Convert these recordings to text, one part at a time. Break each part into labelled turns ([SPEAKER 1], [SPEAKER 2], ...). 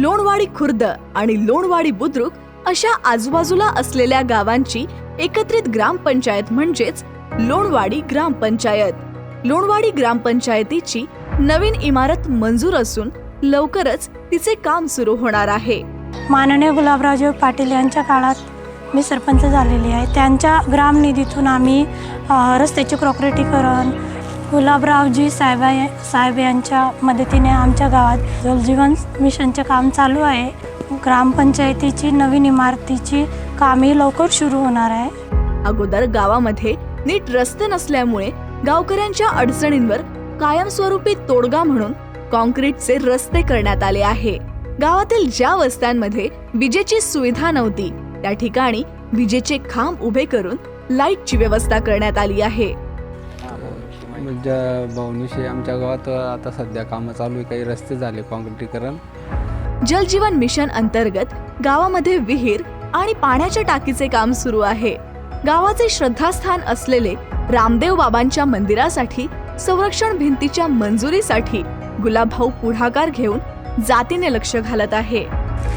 [SPEAKER 1] लोणवाडी खुर्द आणि लोणवाडी बुद्रुक अशा आजूबाजूला असलेल्या गावांची एकत्रित ग्रामपंचायत म्हणजेच लोणवाडी ग्रामपंचायत. लोणवाडी ग्रामपंचायतीची नवीन इमारत मंजूर असून लवकरच तिचे काम सुरू होणार आहे.
[SPEAKER 2] माननीय गुलाबरावजी पाटील यांच्या काळात मी सरपंच झालेली आहे. त्यांच्या ग्रामनिधीतून आम्ही रस्त्याचे कॉन्क्रिटीकरण गुलाबरावजी साहेब साहेब यांच्या मदतीने आमच्या गावात जलजीवन मिशनचे काम चालू आहे. ग्रामपंचायतीची नवीन इमारतीची कामे लवकर सुरू होणार आहे.
[SPEAKER 1] अगोदर गावामध्ये नीट रस्ते नसल्यामुळे गावकऱ्यांच्या अडचणींवर कायमस्वरूपी तोडगा म्हणून कॉन्क्रीटचे रस्ते करण्यात आले आहे. गावातील ज्या वस्त्यांमध्ये विजेची सुविधा नव्हती त्या ठिकाणी विजेचे खांब उभे करून लाईटची व्यवस्था करण्यात आली आहे.
[SPEAKER 3] म्हणजे भाऊनिशी आमच्या गावात आता सध्या कामं चालू आहे. काही रस्ते झाले काँक्रिटीकरण.
[SPEAKER 1] जलजीवन मिशन अंतर्गत गावामध्ये विहीर आणि पाण्याच्या टाकीचे काम सुरू आहे. गावाचे श्रद्धास्थान असलेले रामदेव बाबांच्या मंदिरासाठी संरक्षण भिंतीच्या मंजुरीसाठी गुलाबभाऊ पुढाकार घेऊन जातीने लक्ष घालत आहे.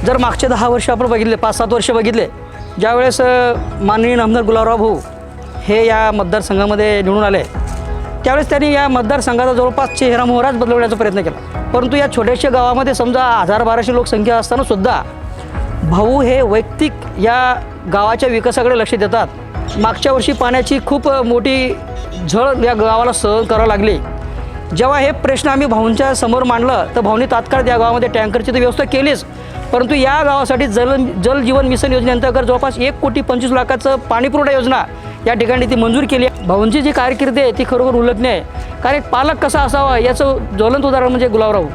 [SPEAKER 4] जर मागचे दहा वर्ष आपण बघितले पाच सात वर्ष बघितले ज्यावेळेस माननीय नामदार गुलाबराव भाऊ हे या मतदारसंघामध्ये निवडून आले त्यावेळेस त्यांनी या मतदारसंघाचा जवळपास चेहरा मोहराच बदलवण्याचा प्रयत्न केला. परंतु या छोट्याशा गावामध्ये समजा हजार बाराशे लोकसंख्या असताना सुद्धा भाऊ हे वैयक्तिक या गावाच्या विकासाकडे लक्ष देतात. मागच्या वर्षी पाण्याची खूप मोठी झळ या गावाला सहन करावं लागली. जेव्हा हे प्रश्न आम्ही भाऊंच्या समोर मांडलं तर भाऊंनी तात्काळ त्या गावामध्ये टँकरची तर व्यवस्था केलीच. परंतु या गावासाठी जल जल जीवन मिशन योजनेअंतर्गत जवळपास एक कोटी पंचवीस लाखाचं पाणीपुरवठा योजना या ठिकाणी ती मंजूर केली आहे. भाऊंची जी कारकिर्दी आहे ती खरोखर उल्लेखनीय आहे. कारण पालक कसा असावा याचं ज्वलंत उदाहरण म्हणजे गुलाबराव.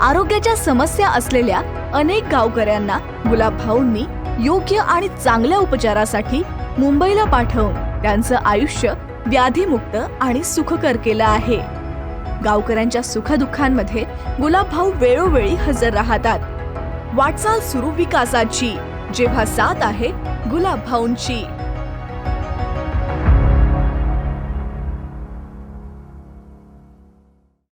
[SPEAKER 1] आरोग्याच्या समस्या असलेल्या अनेक गावकऱ्यांना गुलाबभाऊंनी योग्य आणि चांगल्या उपचारासाठी मुंबईला पाठवून त्यांचं आयुष्य व्याधीमुक्त आणि सुखकर केलं आहे. गावकऱ्यांच्या सुखदुःखांमध्ये गुलाबभाऊ वेळोवेळी हजर राहतात. वाटचाल सुरू विकासाची. जेव्हा साथ आहे गुलाबभाऊंची